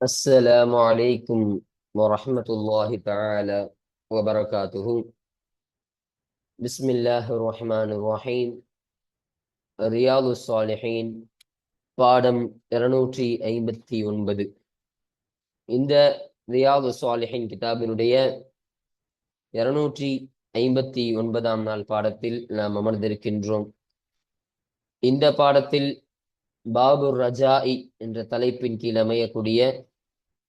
السلام عليكم ورحمة الله تعالى وبركاته بسم الله الرحمن الرحيم رياض الصالحين பாடம் இருநூற்றி ஐம்பத்தி ஒன்பது இந்த ரியாது சாலிஹின் கிதாபினுடைய இருநூற்றி ஐம்பத்தி ஒன்பதாம் நாள் பாடத்தில் நாம் அமர்ந்திருக்கின்றோம் இந்த பாடத்தில் பாபு ரஜாஇ என்ற தலைப்பின் கீழ் அமையக்கூடிய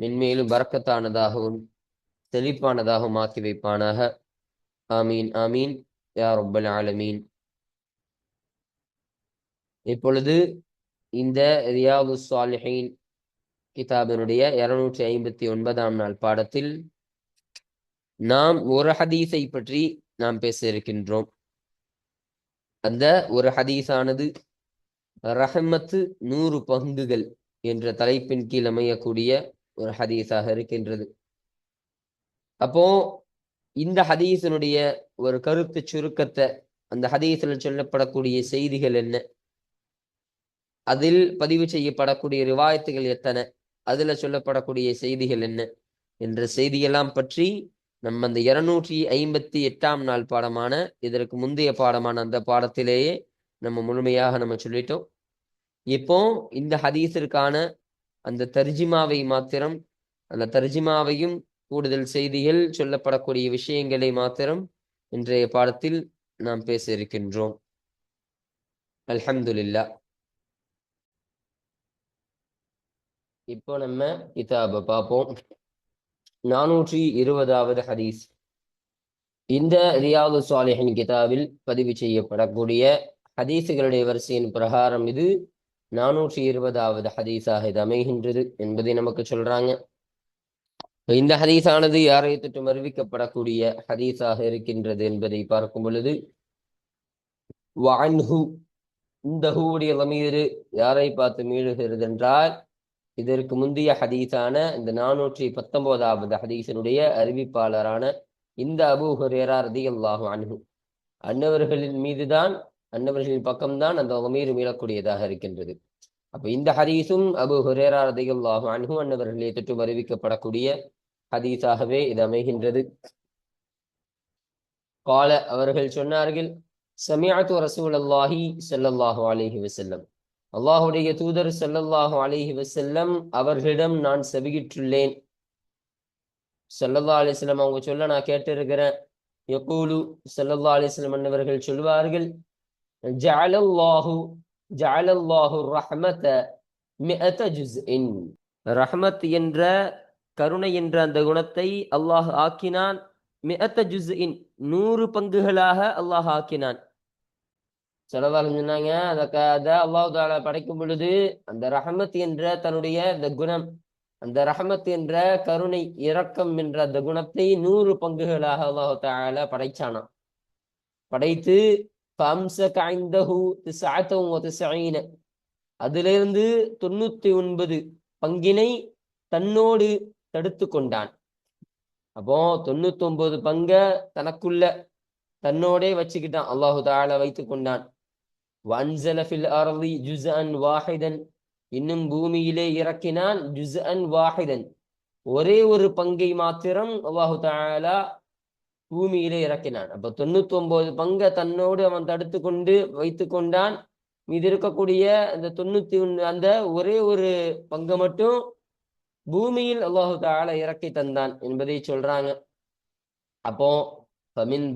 மென்மேலும் பறக்கத்தானதாகவும் செழிப்பானதாகவும் ஆக்கி வைப்பானாக. ஆமீன் ஆமீன். யா ரொப்பல் ஆலமீன். இப்பொழுது இந்த ரியாது சாலிஹின் கிதாபினுடைய இருநூற்றி ஐம்பத்தி ஒன்பதாம் நாள் பாடத்தில் நாம் ஒரு ஹதீஸை பற்றி நாம் பேச இருக்கின்றோம். அந்த ஒரு ஹதீஸானது ரஹமத்து நூறு பங்குகள் என்ற தலைப்பின் கீழ் அமையக்கூடிய ஒரு ஹதீஸாக இருக்கின்றது. அப்போ இந்த ஹதீஸினுடைய ஒரு கருத்து சுருக்கத்தை அந்த ஹதீஸில் சொல்லப்படக்கூடிய செய்திகள் என்ன? அதில் பதிவு செய்யப்படக்கூடிய ரிவாயத்துகள் எத்தனை? அதுல சொல்லப்படக்கூடிய செய்திகள் என்ன? என்ற செய்தியெல்லாம் பற்றி நம்ம அந்த இருநூற்றி ஐம்பத்தி எட்டாம் நாள் பாடமான இதற்கு முந்தைய பாடமான அந்த பாடத்திலேயே நம்ம முழுமையாக நம்ம சொல்லிட்டோம். இப்போ இந்த ஹதீஸிற்கான அந்த தர்ஜிமாவை மாத்திரம் அந்த தர்ஜிமாவையும் கூடுதல் செய்திகள் சொல்லப்படக்கூடிய விஷயங்களை மாத்திரம் இன்றைய பாடத்தில் நாம் பேச இருக்கின்றோம். அல்ஹம்துல்லா இப்போ நம்ம கிதாப பார்ப்போம். நானூற்றி இருபதாவது ஹதீஸ். இந்த ரியாது சாலிஹின் கிதாபில் பதிவு செய்யப்படக்கூடிய ஹதீஸுகளுடைய வரிசையின் பிரகாரம் இது. நானூற்றி இருபதாவது ஹதீஸாக இது அமைகின்றது என்பதை நமக்கு சொல்றாங்க. இந்த ஹதீஸானது யாரை தொற்றும் அறிவிக்கப்படக்கூடிய ஹதீஸாக இருக்கின்றது என்பதை பார்க்கும் பொழுது வான்ஹு இந்த ஹூவுடைய லமீரு யாரை பார்த்து மீழுகிறது என்றால் இதற்கு முந்தைய ஹதீஸான இந்த நானூற்றி பத்தொன்பதாவது ஹதீஸனுடைய அறிவிப்பாளரான இந்த அபு ஹுரேரா ரதி அல்லாஹு அன்ஹு. அன்னவர்களின் மீதுதான் அன்னவர்களின் பக்கம்தான் அந்த உமீர் மீளக்கூடியதாக இருக்கின்றது. அப்ப இந்த ஹதீஸும் அபு ஹுரேரா ரதி அல்லாஹு அன்ஹு அன்னவர்களை தொற்றும் அறிவிக்கப்படக்கூடிய ஹதீஸாகவே இது அமைகின்றது. கால அவர்கள் சொன்னார்கள் சமியாத்து ரசூல் அல்லாஹி செல்லல்லாஹு அலிஹி வசல்லம் அல்லாஹுடைய தூதர் செல்லல்லாஹு அலிஹி வசல்லம் அவர்களிடம் நான் செவிகிட்டுள்ளேன் செல்லல்லா அலிஸ்லம் அவங்க சொல்ல நான் கேட்டிருக்கிறேன். எப்போலு செல்லல்லா அலிஸ்லம் அன்னவர்கள் சொல்வார்கள் ஜஅலல்லாஹு ஜஅலல்லாஹு ரஹ்மத மிஅத ஜுஸ்இன். ரஹமத் என்ற கருணை என்ற அந்த குணத்தை அல்லாஹ் ஆக்கினான். மிஅத்த ஜுஸ்இன் நூறு பங்குகளாக அல்லாஹ் ஆக்கினான். சொல்லதாலும் சொன்னாங்க அதை அதை அல்லாஹு தாலா படைக்கும் பொழுது அந்த ரஹமத் என்ற தன்னுடைய அந்த குணம் அந்த ரஹமத் என்ற கருணை இரக்கம் என்ற அந்த குணத்தை நூறு பங்குகளாக அல்லாஹு தாலா படைச்சானாம். படைத்து அதிலிருந்து தொண்ணூத்தி ஒன்பது பங்கினை தன்னோடு தடுத்து கொண்டான் அப்போ தொண்ணூத்தி ஒன்பது பங்க தனக்குள்ள தன்னோடே வச்சுக்கிட்டான் அல்லாஹு தாலா வைத்து கொண்டான் வாஹிதன் இன்னும் பூமியிலே இறக்கினான் ஜுஸ்அன் வாஹிதன் ஒரே ஒரு பங்கை மாத்திரம் அல்லாஹு தாலா பூமியிலே இறக்கினான். அப்ப தொண்ணூத்தி ஒன்பது பங்கை தன்னோடு அவன் தடுத்து கொண்டு வைத்து கொண்டான். மீது இருக்கக்கூடிய அந்த தொண்ணூத்தி ஒன்று அந்த ஒரே ஒரு பங்கை மட்டும் பூமியில் அல்லாஹு தாலா இறக்கி தந்தான் என்பதை சொல்றாங்க. அப்போ ஃபமின்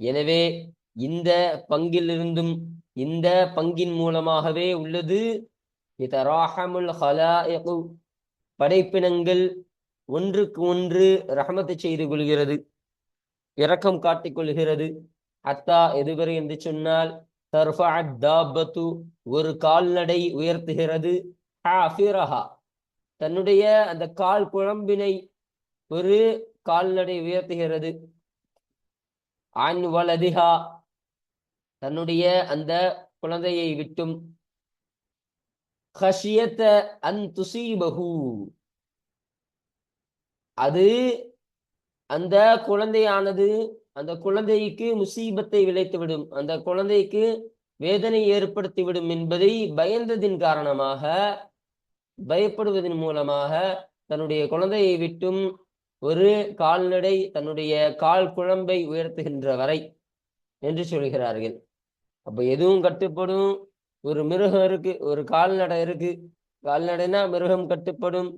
எனவே இந்த பங்கிலிருந்தும் இந்த பங்கின் மூலமாகவே உள்ளது. படைப்பினங்கள் ஒன்றுக்கு ஒன்று ரஹமத்து செய்து கொள்கிறது. இரக்கம் காட்டிக் கொள்கிறது. அத்தா எதுவரை என்று சொன்னால் தர்ஃபஅத் தாபத்து ஒரு கால்நடை உயர்த்துகிறது. தன்னுடைய அந்த கால் குழம்பினை ஒரு கால்நடை உயர்த்துகிறது. ஆண் வலதிஹா. தன்னுடைய அந்த குழந்தையை விட்டும். ஹஷியத்த அன் துசீபஹு. அது அந்த குழந்தையானது அந்த குழந்தைக்கு முசீபத்தை விளைத்துவிடும் அந்த குழந்தைக்கு வேதனை ஏற்படுத்திவிடும் என்பதை பயந்ததின் காரணமாக பயப்படுவதன் மூலமாக தன்னுடைய குழந்தையை விட்டும் ஒரு கால்நடை தன்னுடைய கால் குழம்பை உயர்த்துகின்ற வரை என்று சொல்கிறார்கள். அப்ப எதுவும் கட்டுப்படும்? ஒரு மிருகம் இருக்கு ஒரு கால்நடை இருக்கு. கால்நடைனா மிருகம் கட்டுப்படும்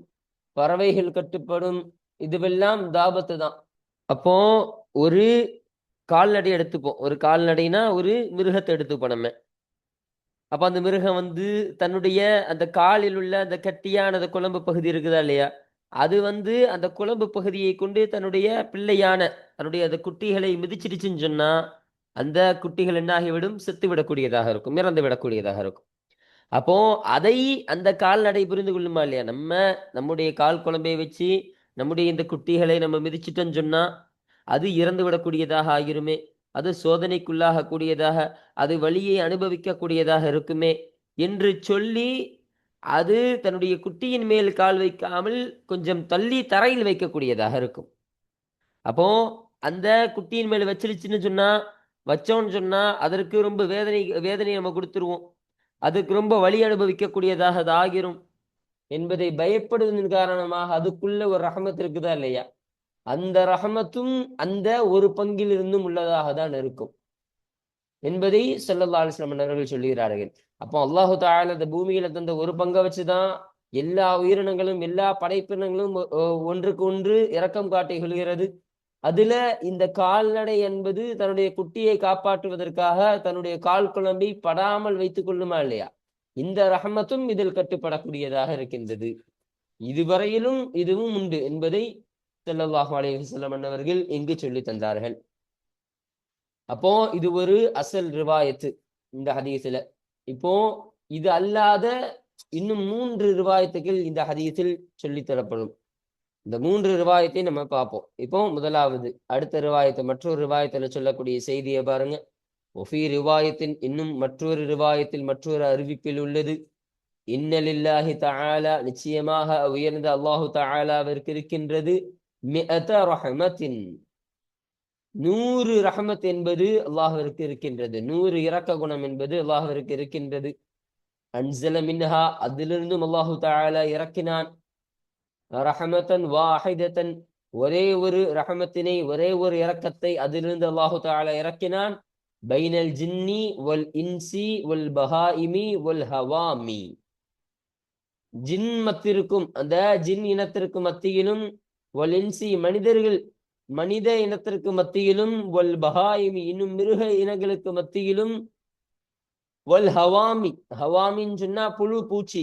பறவைகள் கட்டுப்படும் இதுவெல்லாம் தாபத்து தான். அப்போ ஒரு கால்நடை எடுத்துப்போம். ஒரு கால்நடைனா ஒரு மிருகத்தை எடுத்துப்போம் நம்ம. அப்ப அந்த மிருகம் வந்து தன்னுடைய அந்த காலில் உள்ள அந்த கட்டியான அந்த குழம்பு பகுதி இருக்குதா இல்லையா? அது வந்து அந்த குழம்பு பகுதியை கொண்டு தன்னுடைய பிள்ளையான தன்னுடைய அந்த குட்டிகளை மிதிச்சிடுச்சுன்னு சொன்னா அந்த குட்டிகள் என்னாகிவிடும் செத்து விடக்கூடியதாக இருக்கும். இறந்து விடக்கூடியதாக இருக்கும். அப்போ அதை அந்த கால்நடை புரிந்து கொள்ளுமா இல்லையா? நம்ம நம்முடைய கால் குழம்பை வச்சு நம்முடைய இந்த குட்டிகளை நம்ம மிதிச்சிட்டோம்னு சொன்னா அது இறந்து விடக்கூடியதாக ஆகிருமே அது சோதனைக்குள்ளாக கூடியதாக அது வழியை அனுபவிக்க கூடியதாக இருக்குமே என்று சொல்லி அது தன்னுடைய குட்டியின் மேல் கால் வைக்காமல் கொஞ்சம் தள்ளி தரையில் வைக்கக்கூடியதாக இருக்கும். அப்போ அந்த குட்டியின் மேல் வச்சிருச்சுன்னு சொன்னா வச்சோன்னு சொன்னா அதற்கு ரொம்ப வேதனை வேதனை நம்ம கொடுத்துருவோம். அதுக்கு ரொம்ப வழி அனுபவிக்கக்கூடியதாக அது ஆகிரும். என்பதை பயப்படுவதன் காரணமாக அதுக்குள்ள ஒரு ரஹமத் இருக்குதா இல்லையா? அந்த ரஹமத்தும் அந்த ஒரு பங்கில் இருந்தும் உள்ளதாக தான் இருக்கும். என்பதை ஸல்லல்லாஹு அலைஹி அவர்கள் சொல்லுகிறார்கள். அப்போ அல்லாஹு தாயால் அந்த பூமியில தந்த ஒரு பங்கை வச்சுதான் எல்லா உயிரினங்களும் எல்லா படைப்பினங்களும் ஒ- ஒன்றுக்கு ஒன்று இரக்கம் காட்டி கொள்கிறது அதுல இந்த கால்நடை என்பது தன்னுடைய குட்டியை காப்பாற்றுவதற்காக தன்னுடைய கால் குழம்பை படாமல் வைத்துக் கொள்ளுமா இல்லையா? இந்த ரஹமத்தும் இதில் கட்டுப்படக்கூடியதாக இருக்கின்றது. இதுவரையிலும் இதுவும் உண்டு என்பதை செல்லல்லாஹு அலைஹி வஸல்லம் இங்கு சொல்லி தந்தார்கள். அப்போ இது ஒரு அசல் ரிவாயத்து இந்த ஹதீஸ்ல. இப்போ இது அல்லாத இன்னும் மூன்று ரிவாயத்துகள் இந்த ஹதீஸில் சொல்லித்தரப்படும் இந்த மூன்று ரிவாயத்தை நம்ம பார்ப்போம். இப்போ முதலாவது அடுத்த ரிவாயத்தை மற்றொரு ரிவாயத்துல சொல்லக்கூடிய செய்தியை பாருங்க. ஒஃபி ரிவாயத்தின் இன்னும் மற்றொரு ரிவாயத்தில் மற்றொரு அறிவிப்பில் உள்ளது. இன்னலில்லாஹி தஆலா நிச்சயமாக உயர்ந்த அல்லாஹு தஆலாவிற்கு இருக்கின்றது மிஅத ரஹமத்தின் நூறு ரஹமத் என்பது அல்லாஹ்விற்கு இருக்கின்றது நூறு இறக்க குணம் என்பது அல்லாஹ்விற்கு இருக்கின்றது அன்சல மின்ஹா அதிலிருந்தும் அல்லாஹு தாலா இறக்கினான் ரஹமத்தன் வாஹிதத்தன் ஒரே ஒரு ரஹமத்தினை ஒரே ஒரு இறக்கத்தை அதிலிருந்து அல்லாஹு தாலா இறக்கினான் பைனல் ஜின்னி வல் இன்சி வல் பஹாயிமி வல் ஹவாமி. ஜின் மத்திற்கும் அந்த ஜின் இனத்திற்கு மத்தியிலும் வல் இன்சி மனிதர்கள் மனித இனத்திற்கு மத்தியிலும் வல் பஹாயிமி இன்னும் மிருக இனங்களுக்கு மத்தியிலும் வல் ஹவாமி. ஹவாமின்னு சொன்னா புழு பூச்சி.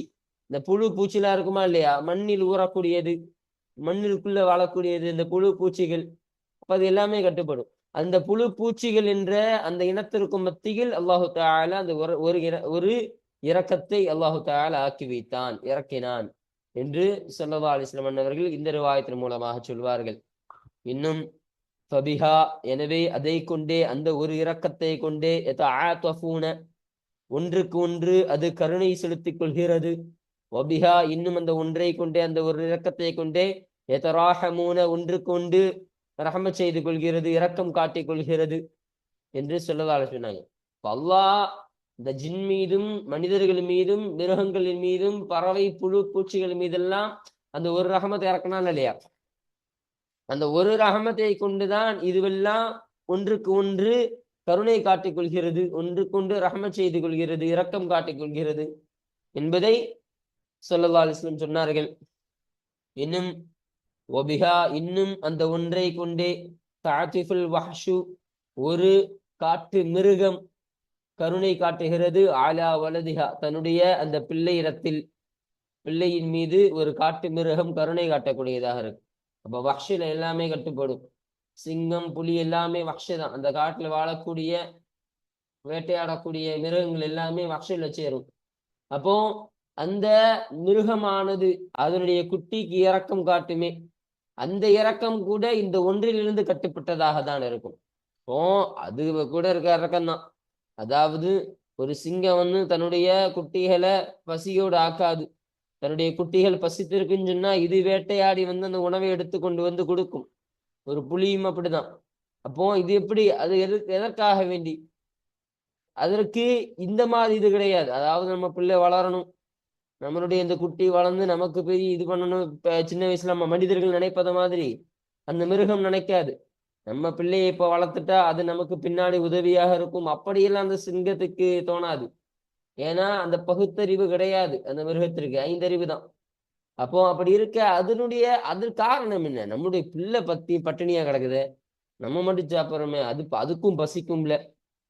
இந்த புழு பூச்சிலாம் இருக்குமா இல்லையா? மண்ணில் ஊறக்கூடியது மண்ணிற்குள்ள வாழக்கூடியது இந்த புழு பூச்சிகள். அப்ப அது எல்லாமே கட்டுப்படும். அந்த புழு பூச்சிகள் என்ற அந்த இனத்திற்கும் மத்தியில் அல்லாஹு தாலா அந்த ஒரு ஒரு இர- ஒரு இரக்கத்தை அல்லாஹு தாலா ஆக்கி வைத்தான் இறக்கினான் என்று சொல்லவா அலைஹி அண்ணவர்கள் அவர்கள் இந்த ரிவாயத்தின் மூலமாக சொல்வார்கள். இன்னும் ஃபபிஹா எனவே அதை கொண்டே அந்த ஒரு இரக்கத்தை கொண்டே யதஆத்தஃபூன ஒன்றுக்கு ஒன்று அது கருணை செலுத்திக் கொள்கிறது. வபிஹா இன்னும் அந்த ஒன்றை கொண்டே அந்த ஒரு இரக்கத்தை கொண்டே எதராஹமூன ஒன்றுக்கு ஒன்று ரகம செய்து கொள்கிறது இரக்கம் காட்டிக் கொள்கிறது என்று சொல்லதால சொன்னாங்க. அல்லாஹ் இந்த ஜின் மீதும் மனிதர்கள் மீதும் மிருகங்களின் மீதும் பறவை புழு பூச்சிகள் மீதெல்லாம் அந்த ஒரு ரகமத்தை இறக்கணும் இல்லையா? அந்த ஒரு ரகமத்தை கொண்டுதான் இதுவெல்லாம் ஒன்றுக்கு ஒன்று கருணை காட்டிக் கொள்கிறது ஒன்றுக்கொண்டு ரஹமத் செய்து கொள்கிறது இரக்கம் காட்டிக் கொள்கிறது என்பதை சொல்லல்லா அலிஸ்லம் சொன்னார்கள். இன்னும் ஒபிகா இன்னும் அந்த ஒன்றை கொண்டே தாத்திஃபுல் வஹ்ஷு ஒரு காட்டு மிருகம் கருணை காட்டுகிறது. ஆலா வலதிகா தன்னுடைய அந்த பிள்ளை இடத்தில் பிள்ளையின் மீது ஒரு காட்டு மிருகம் கருணை காட்டக்கூடியதாக இருக்கு. அப்ப வக்ஷில எல்லாமே கட்டுப்படும். சிங்கம் புலி எல்லாமே வக்ஷ தான். அந்த காட்டுல வாழக்கூடிய வேட்டையாடக்கூடிய மிருகங்கள் எல்லாமே வக்ஷில சேரும். அப்போ அந்த மிருகமானது அதனுடைய குட்டிக்கு இறக்கம் காட்டுமே. அந்த இறக்கம் கூட இந்த ஒன்றிலிருந்து கட்டுப்பட்டதாக தான் இருக்கும். இப்போ அது கூட இருக்க இறக்கம் தான். அதாவது ஒரு சிங்கம் வந்து தன்னுடைய குட்டிகளை பசியோடு ஆக்காது. தன்னுடைய குட்டிகள் பசித்திருக்குன்னு சொன்னா இது வேட்டையாடி வந்து அந்த உணவை எடுத்து கொண்டு வந்து கொடுக்கும். ஒரு புலியும் அப்படிதான். அப்போ இது எப்படி? அது எது எதற்காக வேண்டி? அதற்கு இந்த மாதிரி இது கிடையாது. அதாவது நம்ம பிள்ளை வளரணும். நம்மளுடைய இந்த குட்டி வளர்ந்து நமக்கு பெரிய இது பண்ணணும். சின்ன வயசுல நம்ம மனிதர்கள் நினைப்பத மாதிரி அந்த மிருகம் நினைக்காது. நம்ம பிள்ளையை இப்ப வளர்த்துட்டா அது நமக்கு பின்னாடி உதவியாக இருக்கும். அப்படியெல்லாம் அந்த சிங்கத்துக்கு தோணாது. ஏன்னா அந்த பகுத்தறிவு கிடையாது. அந்த மிருகத்திற்கு ஐந்தறிவு தான். அப்போ அப்படி இருக்க அதனுடைய அது காரணம் என்ன? நம்முடைய பிள்ளை பத்தி பட்டினியா கிடக்குது. நம்ம மட்டும் சாப்பிட்றோமே. அது அதுக்கும் பசிக்கும்ல.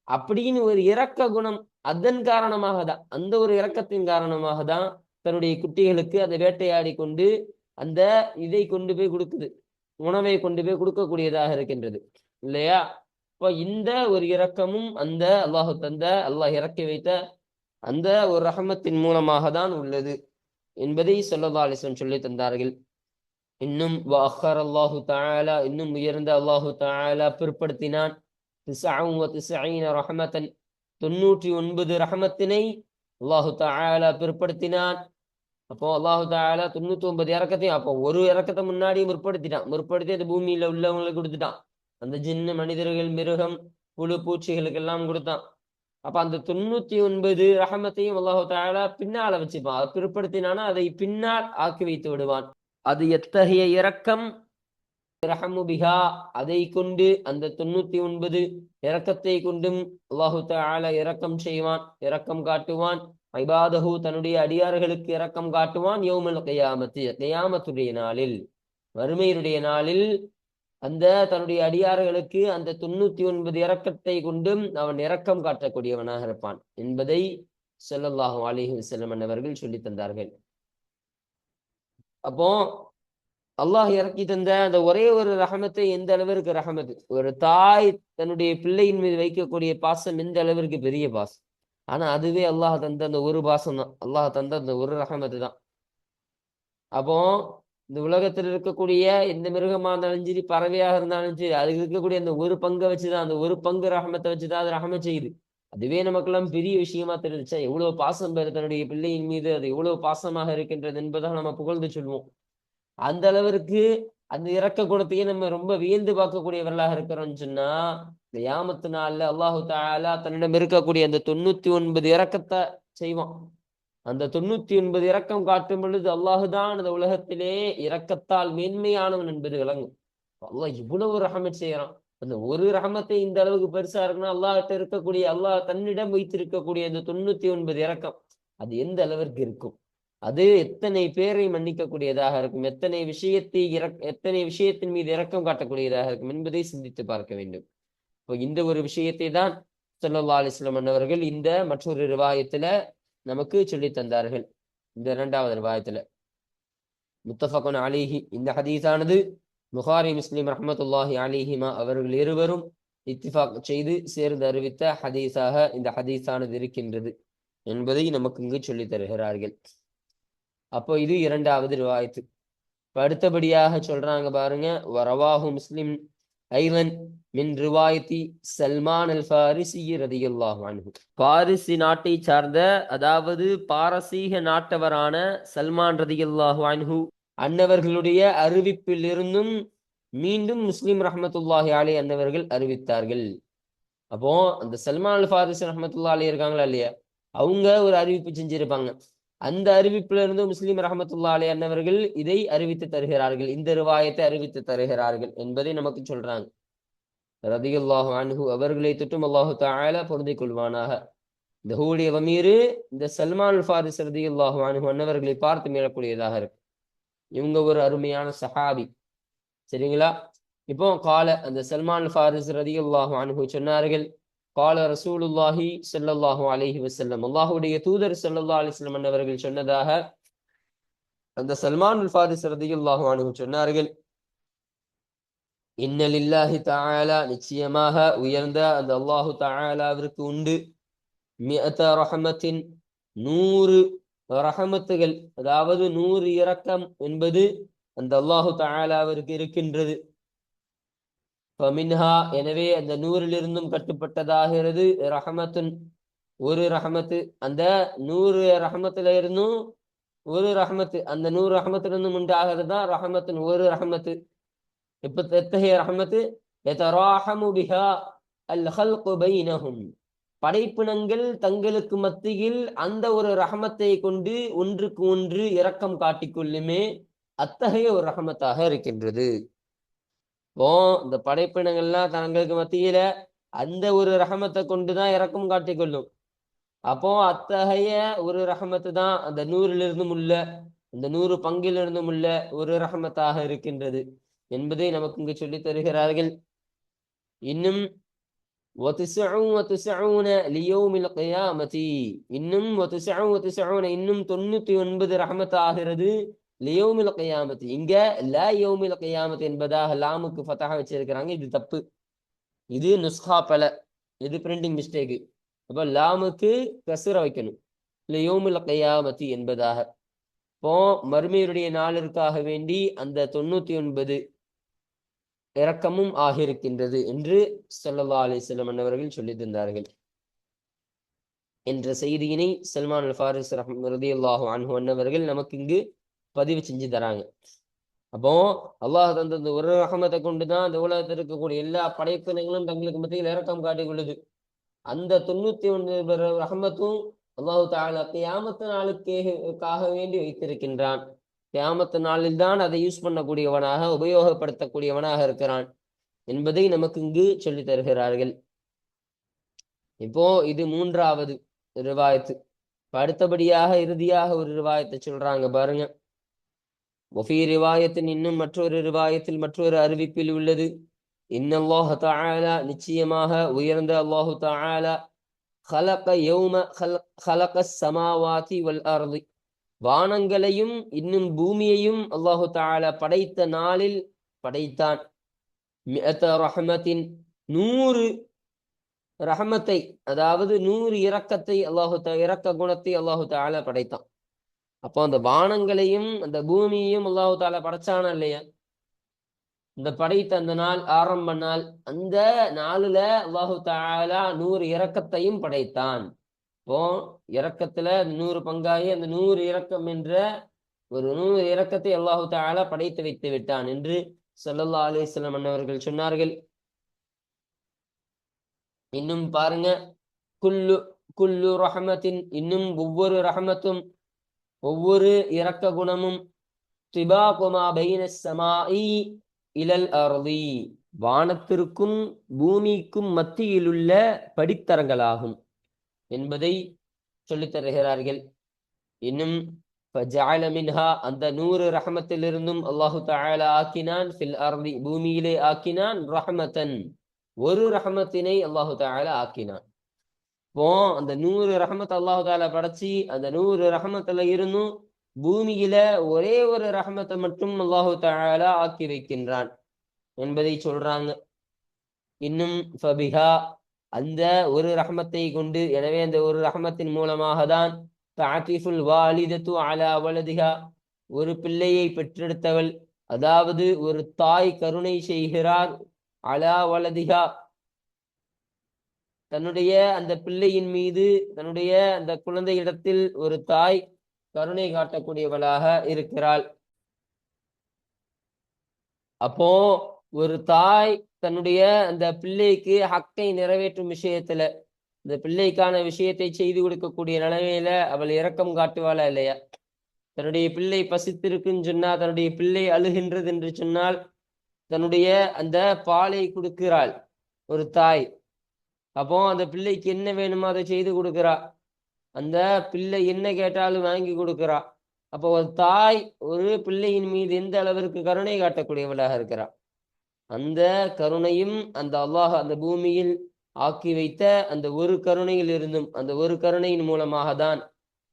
அப்படின்னு ஒரு இரக்க குணம் அதன் காரணமாக தான். அந்த ஒரு இரக்கத்தின் காரணமாக தான் தன்னுடைய குட்டிகளுக்கு அதை வேட்டையாடி கொண்டு அந்த இதை கொண்டு போய் கொடுக்குது. உணவை கொண்டு போய் கொடுக்கக்கூடியதாக இருக்கின்றது. இல்லையா? இப்போ இந்த ஒரு இரக்கமும் அந்த அல்லாஹு தந்த அல்லாஹ் இறக்கி வைத்த அந்த ஒரு ரஹமத்தின் மூலமாக தான் உள்ளது என்பதை சொல்லல்லா அலிஸ்லம் சொல்லி தந்தார்கள். இன்னும் அஹர் அல்லாஹு தாலா இன்னும் உயர்ந்த அல்லாஹு தாலா பிற்படுத்தினான். ரஹமத்தன். தொண்ணூற்றி ஒன்பது ரஹமத்தினை அல்லாஹு தாலா பிற்படுத்தினான். அப்போ அல்லாஹு தாலா தொண்ணூத்தி ஒன்பது இறக்கத்தையும் அப்போ ஒரு இறக்கத்தை முன்னாடி முற்படுத்திட்டான். முற்படுத்தி அந்த பூமியில உள்ளவங்களுக்கு கொடுத்துட்டான். அந்த ஜின்னு மனிதர்கள் மிருகம் புழு பூச்சிகளுக்கு எல்லாம் கொடுத்தான். அப்ப அந்த தொண்ணூத்தி ஒன்பது ரஹமத்தையும் அல்லாஹு தாலா பின்னால வச்சுப்பான். அதை பிற்படுத்தினானா அதை பின்னால் ஆக்கி வைத்து விடுவான். அது எத்தகைய இரக்கம்? ரஹமுபிகா அதை கொண்டு அந்த தொண்ணூத்தி ஒன்பது இரக்கத்தை கொண்டும் அல்லாஹு தாலா இரக்கம் செய்வான் இரக்கம் காட்டுவான். ஐபாதஹு தன்னுடைய அடியார்களுக்கு இரக்கம் காட்டுவான் யோமல் கையாமத்து கையாமத்துடைய நாளில். வறுமையுடைய நாளில் அந்த தன்னுடைய அடியார்களுக்கு அந்த தொண்ணூத்தி ஒன்பது இரக்கத்தை கொண்டும் அவன் இரக்கம் காட்டக்கூடியவனாக இருப்பான் என்பதை செல்லல்லாஹு அலிஹி வசல்லம் அவர்கள் சொல்லி தந்தார்கள். அப்போ அல்லாஹ் இறக்கி தந்த அந்த ஒரே ஒரு ரகமத்தை எந்த அளவிற்கு? ரகமது ஒரு தாய் தன்னுடைய பிள்ளையின் மீது வைக்கக்கூடிய பாசம் எந்த அளவிற்கு? பெரிய பாசம். ஆனா அதுவே அல்லாஹ் தந்த அந்த ஒரு பாசம் தான். அல்லாஹ் தந்த அந்த ஒரு ரஹமத்து தான். அப்போ இந்த உலகத்தில் இருக்கக்கூடிய எந்த மிருகமா இருந்தாலும் சரி பறவையாக இருந்தாலும் சரி அதுக்கு இருக்கக்கூடிய அந்த ஒரு பங்கை வச்சுதான் அந்த ஒரு பங்கு ரகமத்தை வச்சுதான் அது ரகம செய்யுது. அதுவே நமக்கெல்லாம் பெரிய விஷயமா தெரிஞ்சுச்சா? எவ்வளவு பாசம் பெற தன்னுடைய பிள்ளையின் மீது அது எவ்வளவு பாசமாக இருக்கின்றது என்பதாக நம்ம புகழ்ந்து சொல்வோம். அந்த அளவிற்கு அந்த இறக்க குணத்தையே நம்ம ரொம்ப வியந்து பார்க்கக்கூடியவர்களாக இருக்கிறோம்னு சொன்னா இந்த யாமத்து நாள்ல அல்லாஹு தாலா தன்னிடம் இருக்கக்கூடிய அந்த தொண்ணூத்தி ஒன்பது இறக்கத்தை செய்வான். அந்த தொண்ணூத்தி ஒன்பது இறக்கம் காட்டும் பொழுது அல்லாஹுதான் அந்த உலகத்திலே இறக்கத்தால் மேன்மையானவன் என்பது விளங்கும். அல்லாஹ் இவ்வளவு ரஹமத் செய்யறான் அந்த ஒரு ரஹமத்தை இந்த அளவுக்கு பெருசா இருக்குன்னா அல்லாஹ்கிட்ட இருக்கக்கூடிய அல்லாஹ் தன்னிடம் வைத்திருக்கக்கூடிய அந்த தொண்ணூத்தி ஒன்பது இறக்கம் அது எந்த அளவிற்கு இருக்கும்? அது எத்தனை பேரை மன்னிக்கக்கூடியதாக இருக்கும்? எத்தனை விஷயத்தை இறக் எத்தனை விஷயத்தின் மீது இறக்கம் காட்டக்கூடியதாக இருக்கும் என்பதை சிந்தித்து பார்க்க வேண்டும். இப்போ இந்த ஒரு விஷயத்தை தான் சல்லா அலிஸ்லாம் அவர்கள் இந்த மற்றொரு ரிவாயத்துல நமக்கு சொல்லி தந்தார்கள். இந்த இரண்டாவது ரிவாயத்துல. முத்தஃபகுன் அலிஹி. இந்த ஹதீஸானது புகாரி முஸ்லிம் ரஹமத்துல்லாஹி அலிஹிமா அவர்கள் இருவரும் இத்திஃபாக் செய்து சேர்ந்து அறிவித்த ஹதீஸாக இந்த ஹதீஸானது இருக்கின்றது என்பதை நமக்கு இங்கு சொல்லித் தருகிறார்கள். அப்போ இது இரண்டாவது ரிவாயத்து. அடுத்தபடியாக சொல்றாங்க பாருங்க வரவாகு முஸ்லிம் ஐவன் மின் ரிவாயத்தி சல்மான் அல் ஃபாரிசி ரதியுல்லாஹ் அன்ஹு. பாரிசி நாட்டை சார்ந்த அதாவது பாரசீக நாட்டவரான சல்மான் ரதியுல்லாஹ் அன்ஹு அன்னவர்களுடைய அறிவிப்பிலிருந்தும் மீண்டும் முஸ்லிம் ரஹமத்துல்லாஹி அலி அன்னவர்கள் அறிவித்தார்கள். அப்போ அந்த சல்மான் அல் ஃபாரிசி ரஹமத்துல்லா அலி இருக்காங்களா இல்லையா? அவங்க ஒரு அறிவிப்பு செஞ்சிருப்பாங்க. அந்த அறிவிப்பிலிருந்து இருந்து முஸ்லிம் ரஹமத்துல்லா அலி அன்னவர்கள் இதை அறிவித்து தருகிறார்கள். இந்த ரிவாயத்தை அறிவித்து தருகிறார்கள் என்பதை நமக்கு சொல்றாங்க. ரதியுல்லாஹு அன்ஹு அவர்களை தொட்டும் அல்லாஹு தால பொருந்திக் கொள்வானாக. இந்த ஹூடைய வமீரு இந்த சல்மான் ஃபாரிஸ் ரதியுல்லாஹு அன்ஹு அன்னவர்களை பார்த்து மீளக்கூடியதாக இருக்கு. இவங்க ஒரு அருமையான சஹாபி. சரிங்களா? இப்போ கால அந்த சல்மான் ஃபாரிஸ் ரதியுல்லாஹு அன்ஹு சொன்னார்கள் கால ரசூலுல்லாஹி செல்லல்லாஹு அலிஹி வசல்லம் அல்லாஹுடைய தூதர் செல்லல்லா அலைஹி வஸல்லம் சொன்னதாக அந்த சல்மான் ஃபாரிஸ் ரதியுல்லாஹு அனுகு சொன்னார்கள். இன்னலில்லாஹி லில்லாஹி நிச்சயமாக உயர்ந்த அந்த அல்லாஹு தாயாலாவிற்கு உண்டு. மிஅத ரஹமத்தின் நூறு ரஹமத்துகள் அதாவது நூறு இரக்கம் என்பது அந்த அல்லாஹு தாயாலாவிற்கு இருக்கின்றது. ஃபமின்ஹா எனவே அந்த நூறிலிருந்தும் கட்டுப்பட்டதாகிறது. ரஹமத்துன் ஒரு ரஹமத்து. அந்த நூறு ரஹமத்துல இருந்தும் ஒரு ரஹமத்து. அந்த நூறு ரஹமத்துல இருந்தும் உண்டாகிறது தான் ரஹமத்தின் ஒரு ரஹமத்து. இப்ப எத்தகைய ரஹமத்து? எதராஹமு பிஹா அல் ஹல்கு பைனஹும். படைப்பினங்கள் தங்களுக்கு மத்தியில் அந்த ஒரு ரஹமத்தை கொண்டு ஒன்றுக்கு ஒன்று இரக்கம் காட்டிக்கொள்ளுமே. அத்தகைய ஒரு ரஹமத்தாக இருக்கின்றது. இப்போ இந்த படைப்பினங்கள்லாம் தங்களுக்கு மத்தியில அந்த ஒரு ரகமத்தை கொண்டுதான் இறக்கம் காட்டிக்கொள்ளும் அப்போ அத்தகைய ஒரு ரகமத்து தான் அந்த நூறிலிருந்தும் உள்ள அந்த நூறு பங்கிலிருந்தும் உள்ள ஒரு ரகமத்தாக இருக்கின்றது என்பதை நமக்கு இங்கு சொல்லி தருகிறார்கள். இன்னும் இன்னும் இன்னும் தொண்ணூத்தி ஒன்பது ரஹமத் ஆகிறது லியோமில் கையாமத்து. இங்க ல யோமில் கையாமத்து என்பதாக லாமுக்கு ஃபத்தாக வச்சிருக்கிறாங்க. இது தப்பு. இது நுஸ்ஹா பல. இது பிரிண்டிங் மிஸ்டேக் அப்ப லாமுக்கு கசுர வைக்கணும். லியோமில் கையாமத்தி என்பதாக. இப்போ மறுமையுடைய நாளிற்காக வேண்டி அந்த தொண்ணூத்தி ஒன்பது இறக்கமும் ஆகியிருக்கின்றது என்று சொல்லல்லா அலிஸ்லம் அன்னவர்கள் சொல்லி தந்தார்கள் என்ற செய்தியினை சல்மான் அல் ஃபாரிஸ் ரஹம் ரதியுல்லாஹு அன்ஹு அன்னவர்கள் நமக்கு இங்கு பதிவு செஞ்சு தராங்க. அப்போ அல்லாஹ் தந்த இந்த ஒரு ரகமத்தை கொண்டு தான் இந்த உலகத்தில் இருக்கக்கூடிய எல்லா படைப்பினங்களும் தங்களுக்கு மத்தியில் இறக்கம் காட்டி கொள்ளுது. அந்த தொண்ணூத்தி ஒன்று ரஹமத்தும் அல்லாஹு தாலா கியாமத்து நாளுக்காக வேண்டி வைத்திருக்கின்றான். கியாமத்து நாளில் தான் அதை யூஸ் பண்ணக்கூடியவனாக உபயோகப்படுத்தக்கூடியவனாக இருக்கிறான் என்பதை நமக்கு இங்கு சொல்லி தருகிறார்கள். இப்போ இது மூன்றாவது ரிவாயத்து. அடுத்தபடியாக இறுதியாக ஒரு ரிவாயத்தை சொல்றாங்க பாருங்க. ஒஃபி ரிவாயத்தின் இன்னும் மற்றொரு ரிவாயத்தில் மற்றொரு அறிவிப்பில் உள்ளது இன்னல்லாஹ தாலா நிச்சயமாக உயர்ந்த அல்லாஹு தாலா ஹலக யௌம ஹலக சமாவாதி வல் அருதி வானங்களையும் இன்னும் பூமியையும் அல்லாஹு தாலா படைத்த நாளில் படைத்தான். ரஹமத்தின் நூறு ரஹமத்தை அதாவது நூறு இரக்கத்தை அல்லாஹு இறக்க குணத்தை அல்லாஹு தாலா படைத்தான். அப்போ அந்த வானங்களையும் அந்த பூமியையும் அல்லாஹு தாலா படைச்சானா இல்லையா? இந்த படைத்த அந்த நாள் ஆரம்ப நாள் அந்த நாளுல அல்லாஹு தாலா நூறு இறக்கத்தையும் படைத்தான். இப்போ இறக்கத்துல நூறு பங்காகி அந்த நூறு இறக்கம் என்ற ஒரு நூறு இறக்கத்தை அல்லாஹு தாலா படைத்து வைத்து விட்டான் என்று சல்லல்லா அலிஸ்லாம் அண்ணவர்கள் சொன்னார்கள். இன்னும் பாருங்க. குல்லு குல்லு ரஹமத்தின் இன்னும் ஒவ்வொரு ரஹமத்தும் ஒவ்வொரு இரக்க குணமும் திபாகுமா பைன சமாஇ இலல் அருதி. வானத்திற்கும் பூமிக்கும் மத்தியிலுள்ள படித்தரங்களாகும் என்பதை சொல்லித் தருகிறார்கள். இன்னும் மின்ஹா அந்த நூறு ரஹமத்திலிருந்தும் அல்லாஹு தாலா ஆக்கினான். ஃபில் அர்தி பூமியிலே ஆக்கினான். ரஹமத்தன் ஒரு ரஹமத்தினை அல்லாஹு தாலா ஆக்கினான். இப்போ அந்த நூறு ரஹமத் அல்லாஹால படைச்சி அந்த நூறு ரஹமத்துல இருந்தும் பூமியில ஒரே ஒரு ரஹமத்தை மட்டும் அல்லாஹு தாலா ஆக்கி வைக்கின்றான் என்பதை சொல்றாங்க. இன்னும் ஃபபிஹா அந்த ஒரு ரஹமத்தை கொண்டு எனவே அந்த ஒரு ரஹமத்தின் மூலமாக தான் தாத்திஃபுல் வாலிதத்து அலா வலதிகா ஒரு பிள்ளையை பெற்றெடுத்தவள் அதாவது ஒரு தாய் கருணை செய்கிறார் அலா வலதிகா தன்னுடைய அந்த பிள்ளையின் மீது தன்னுடைய அந்த குழந்தை இடத்தில் ஒரு தாய் கருணை காட்டக்கூடியவளாக இருக்கிறாள். அப்போ ஒரு தாய் தன்னுடைய அந்த பிள்ளைக்கு ஹக்கை நிறைவேற்றும் விஷயத்துல இந்த பிள்ளைக்கான விஷயத்தை செய்து கொடுக்கக்கூடிய நிலைமையில அவள் இரக்கம் காட்டுவாளா இல்லையா? தன்னுடைய பிள்ளை பசித்திருக்குன்னு சொன்னா தன்னுடைய பிள்ளை அழுகின்றது என்று சொன்னால் தன்னுடைய அந்த பாலை கொடுக்கிறாள் ஒரு தாய். அப்போ அந்த பிள்ளைக்கு என்ன வேணுமோ அதை செய்து கொடுக்கிறா. அந்த பிள்ளை என்ன கேட்டாலும் வாங்கி கொடுக்குறா. அப்போ ஒரு தாய் ஒரு பிள்ளையின் மீது எந்த அளவிற்கு கருணை காட்டக்கூடியவளாக இருக்கிறா? அந்த கருணையும் அந்த அல்லாஹ் அந்த பூமியில் ஆக்கி வைத்த அந்த ஒரு கருணையில் இருந்தும் அந்த ஒரு கருணையின் மூலமாக தான்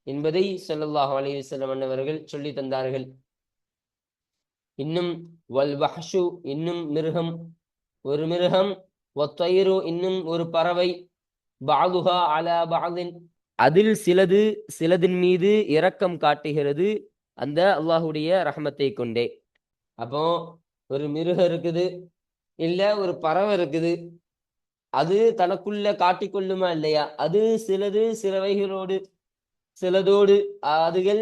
என்பதை ஸல்லல்லாஹு அலிவசல்லம் வஸல்லம் அன்னவர்கள் சொல்லி தந்தார்கள். இன்னும் வல் வஹ்ஷு இன்னும் மிருகம் ஒரு மிருகம் ஒத்தயிரு இன்னும் ஒரு பறவை. பாதுகா அலா பாதின். அதில் சிலது சிலதின் மீது இரக்கம் காட்டுகிறது. அந்த அல்லாஹுடைய ரஹமத்தை கொண்டே. அப்போ ஒரு மிருகம் இருக்குது. இல்லை ஒரு பறவை இருக்குது. அது தனக்குள்ள காட்டிக்கொள்ளுமா இல்லையா? அது சிலது சிலவைகளோடு சிலதோடு அதுகள்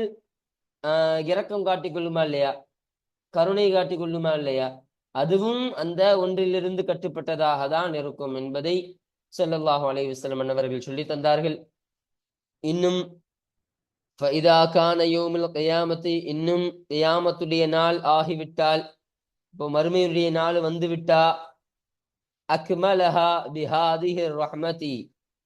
இரக்கம் காட்டிக்கொள்ளுமா இல்லையா? கருணை காட்டிக்கொள்ளுமா இல்லையா? அதுவும் அந்த ஒன்றிலிருந்து கட்டுப்பட்டதாக தான் இருக்கும் என்பதை செல்லல்லாஹு அலைவிஸ்லம் அவர்கள் சொல்லி தந்தார்கள். இன்னும் ஃபைதா கான யோமில் கயாமத்து இன்னும் கயாமத்துடைய நாள் ஆகிவிட்டால் இப்போ மறுமையுடைய நாள் வந்துவிட்டா? அக்மலஹா பிஹாதிஹி ரஹமதி.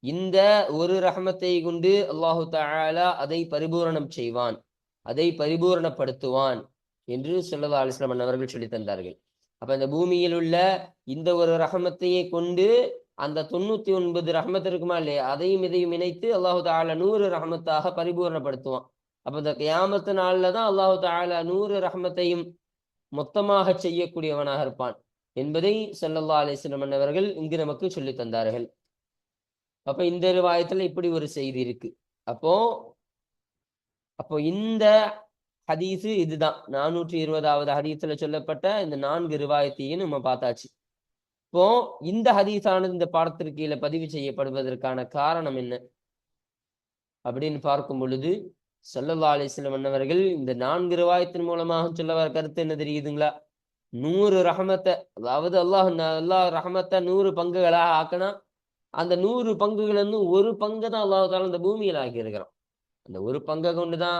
இந்த ஒரு ரஹமத்தை கொண்டு அல்லாஹு தாலா அதை பரிபூரணம் செய்வான் அதை பரிபூரணப்படுத்துவான் என்று சொல்லதா அலிஸ்லாமன் அவர்கள் சொல்லி தந்தார்கள். அப்ப இந்த பூமியில் உள்ள இந்த ஒரு ரஹமத்தையே கொண்டு அந்த தொண்ணூத்தி ஒன்பது ரஹமத் இருக்குமா இல்லையா? அதையும் இதையும் இணைத்து அல்லாஹு தாலா நூறு ரஹமத்தாக பரிபூரணப்படுத்துவான். அப்ப இந்த கியாமத்து நாள்ல தான் அல்லாஹு தாலா நூறு ரஹமத்தையும் மொத்தமாக செய்யக்கூடியவனாக இருப்பான் என்பதை ஸல்லல்லாஹு அலைஹி அவர்கள் இங்கு நமக்கு சொல்லி தந்தார்கள். அப்ப இந்த ரிவாயத்துல இப்படி ஒரு செய்தி இருக்கு. அப்போ அப்போ இந்த ஹதீஸு இதுதான். நானூற்றி இருபதாவது ஹதீஸில் சொல்லப்பட்ட இந்த நான்கு ரிவாயத்தையும் நம்ம பார்த்தாச்சு. இப்போ இந்த ஹதீஸானது இந்த பாடத்திற்கு கீழே பதிவு செய்யப்படுவதற்கான காரணம் என்ன? அப்படின்னு பார்க்கும் பொழுது ஸல்லல்லாஹு சில மன்னவர்கள் இந்த நான்கு ரிவாயத்தின் மூலமாக சொல்ல வர கருத்து என்ன தெரியுதுங்களா? நூறு ரஹமத்தை அதாவது அல்லாஹ் அல்லாஹ் ரஹமத்தை நூறு பங்குகளாக ஆக்கினா அந்த நூறு பங்குகள் இருந்து ஒரு பங்கு தான் அல்லாஹ் இந்த பூமியில் ஆக்கி இருக்கிறான் அந்த ஒரு பங்கை கொண்டுதான்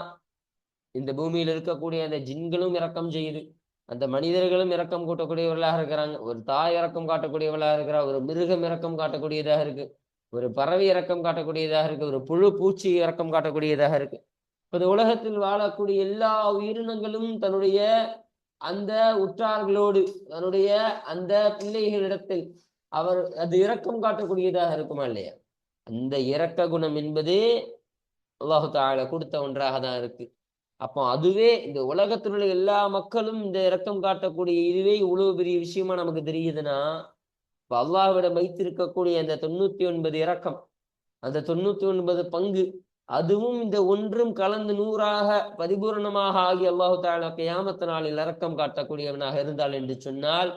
இந்த பூமியில் இருக்கக்கூடிய அந்த ஜின்களும் இரக்கம் செய்யுது அந்த மனிதர்களும் இரக்கம் கூட்டக்கூடியவர்களாக இருக்கிறாங்க. ஒரு தாய் இறக்கம் காட்டக்கூடியவர்களாக இருக்கிறா ஒரு மிருகம் இறக்கம் காட்டக்கூடியதாக இருக்கு ஒரு பறவை இறக்கம் காட்டக்கூடியதாக இருக்கு ஒரு புழு பூச்சி இறக்கம் காட்டக்கூடியதாக இருக்கு. இப்போ உலகத்தில் வாழக்கூடிய எல்லா உயிரினங்களும் தன்னுடைய அந்த உற்றார்களோடு தன்னுடைய அந்த பிள்ளைகளிடத்தில் அவர் அது இரக்கம் காட்டக்கூடியதாக இருக்குமா இல்லையா? அந்த இரக்க குணம் என்பது அல்லாஹு தாழ கொடுத்த ஒன்றாக தான் இருக்கு. அப்போ அதுவே இந்த உலகத்தில் உள்ள எல்லா மக்களும் இந்த இரக்கம் காட்டக்கூடிய இதுவே இவ்வளவு பெரிய விஷயமா நமக்கு தெரியுதுன்னா இப்போ அல்லாஹ்விடம் வைத்திருக்கக்கூடிய அந்த தொண்ணூத்தி ஒன்பது இரக்கம் அந்த தொண்ணூத்தி ஒன்பது பங்கு அதுவும் இந்த ஒன்றும் கலந்து நூறாக பரிபூரணமாக ஆகி அல்லாஹு தாலா கியாமத்த நாளில் இறக்கம் காட்டக்கூடியவனாக இருந்தால் என்று சொன்னால்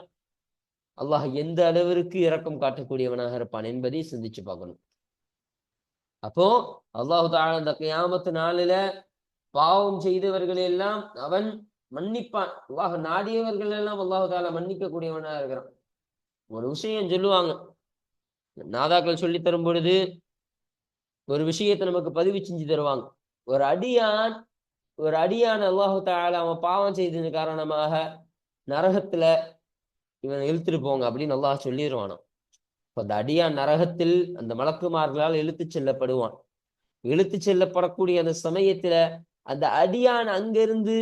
அல்லாஹ் எந்த அளவிற்கு இறக்கம் காட்டக்கூடியவனாக இருப்பான் என்பதை சிந்திச்சு பார்க்கணும். அப்போ அல்லாஹு தாலா அந்த கியாமத்து நாளில பாவம் செய்தவர்கள் எல்லாம் அவன் மன்னிப்பான். அல்லாஹ் நாடியவர்கள் எல்லாம் அல்லாஹு மன்னிக்க கூடியவனா இருக்கிறான். ஒரு விஷயம் சொல்லுவாங்க. நாதாக்கள் சொல்லி தரும் பொழுது ஒரு விஷயத்தை நமக்கு பதிவு செஞ்சு தருவாங்க. ஒரு அடியான் ஒரு அடியான் அல்லாஹு அவன் பாவம் செய்தது காரணமாக நரகத்துல இவன் இழுத்துட்டு போங்க அப்படின்னு அல்லாஹ் சொல்லிடுவானாம் இப்போ அந்த அடியான் நரகத்தில் அந்த மலக்குமார்களால் இழுத்து செல்லப்படுவான். இழுத்து செல்லப்படக்கூடிய அந்த சமயத்துல அந்த அடியான் அங்கிருந்து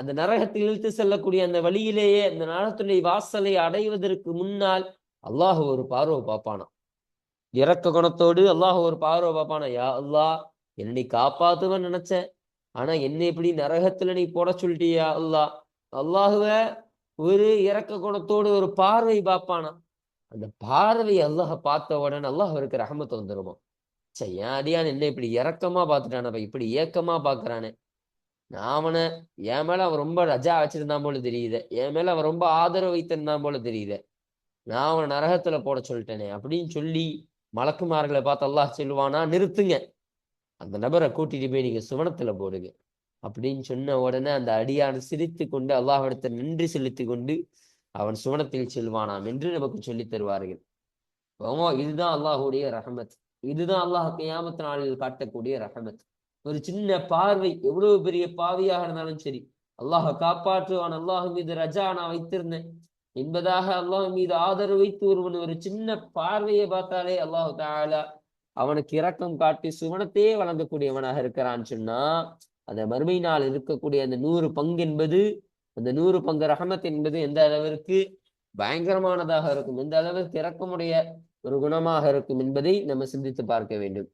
அந்த நரகத்தில் இழுத்து செல்லக்கூடிய அந்த வழியிலேயே அந்த நரகத்துடைய வாசலை அடைவதற்கு முன்னால் அல்லாஹ் ஒரு பார்வை பார்ப்பானாம். இறக்க குணத்தோடு அல்லாஹ் ஒரு பார்வை பார்ப்பானா? யா அல்லாஹ் என்னை காப்பாத்துவன் நினைச்சேன். ஆனா என்னை இப்படி நரகத்துல நீ போட சொல்லிட்டியா அல்லாஹ் அல்லாஹுவ ஒரு இறக்க குணத்தோடு ஒரு பார்வை பார்ப்பானா அந்த பார்வை அல்லாஹ பார்த்த உடனே அல்லாஹ் அவருக்கு ரஹமத்து வந்துருமா சரி ஏன் அடியான் என்ன இப்படி இறக்கமா பார்த்துட்டானப்ப இப்படி ஏக்கமா பாக்குறானே நான் அவனை என் மேல அவன் ரொம்ப ரஜா வச்சிருந்தான் போல தெரியுது. என் மேல அவன் ரொம்ப ஆதரவு வைத்திருந்தான் போல தெரியுது. நான் அவனை நரகத்துல போட சொல்லிட்டேனே அப்படின்னு சொல்லி மலக்குமார்களை பார்த்து அல்லாஹ் சொல்லுவானா நிறுத்துங்க. அந்த நபரை கூட்டிட்டு போய் நீங்க சுவனத்துல போடுங்க. அப்படின்னு சொன்ன உடனே அந்த அடியான் சிரித்து கொண்டு அல்லாஹ்விடத்தில் நின்று செலுத்தி கொண்டு அவன் சுவனத்தில் செல்வானாம் என்று நமக்கு சொல்லித் தருவார்கள். ஆமா இதுதான் அல்லாஹுடைய ரஹமத். இதுதான் அல்லாஹ் கியாமத் நாளில் காட்டக்கூடிய ரஹமத். ஒரு சின்ன பார்வை எவ்வளவு பெரிய பாவியாக இருந்தாலும் சரி அல்லாஹ் காப்பாற்றுவான். அல்லாஹ் மீது ரஜா நான் வைத்திருந்தேன். என்பதாக அல்லாஹ் மீது ஆதரவு வைத்து ஒருவன் ஒரு சின்ன பார்வையை பார்த்தாலே அல்லாஹு தாலா அவனுக்கு இரக்கம் காட்டி சுவனத்தையே வழங்கக்கூடியவனாக இருக்கிறான்னு சொன்னா அந்த மறுமை நாள் இருக்கக்கூடிய அந்த நூறு பங்கு என்பது அந்த நூறு பங்கு ரஹமத் என்பது எந்த அளவிற்கு பயங்கரமானதாக இருக்கும் எந்த அளவிற்கு இறக்கமுடைய ஒரு குணமாக இருக்கும் என்பதை நம்ம சிந்தித்து பார்க்க வேண்டும்.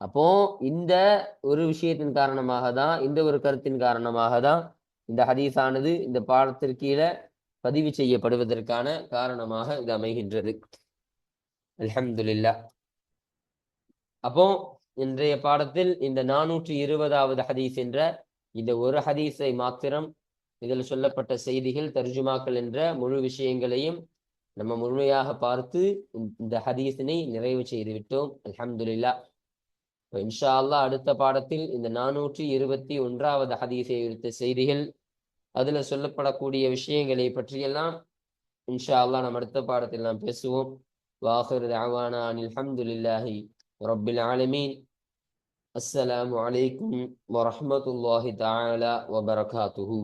அப்போ இந்த ஒரு விஷயத்தின் காரணமாக தான் இந்த ஒரு கருத்தின் காரணமாக தான் இந்த ஹதீஸானது இந்த பாடத்திற்கீழே பதிவு செய்யப்படுவதற்கான காரணமாக இது அமைகின்றது. அலமதுல்லா அப்போ இன்றைய பாடத்தில் இந்த நானூற்றி இருபதாவது ஹதீஸ் என்ற இந்த ஒரு ஹதீஸை மாத்திரம் இதில் சொல்லப்பட்ட செய்திகள் தர்ஜுமாக்கள் என்ற முழு விஷயங்களையும் நம்ம முழுமையாக பார்த்து இந்த ஹதீஸினை நிறைவு செய்து விட்டோம் இன்ஷா அல்லா அடுத்த பாடத்தில் இந்த நானூற்றி இருபத்தி ஒன்றாவது ஹதீஸை எடுத்த செய்திகள் அதுல சொல்லப்படக்கூடிய விஷயங்களை பற்றியெல்லாம் இன்ஷா அல்லா நம்ம அடுத்த பாடத்தில் நாம் பேசுவோம். வாஹிர் தஅவானா அனில் ஹம்துலில்லாஹி ரப்பில் ஆலமீன். அஸ்ஸலாமு அலைக்கும் வரமத்துல்லாஹி தாலா வபரகாத்துஹு.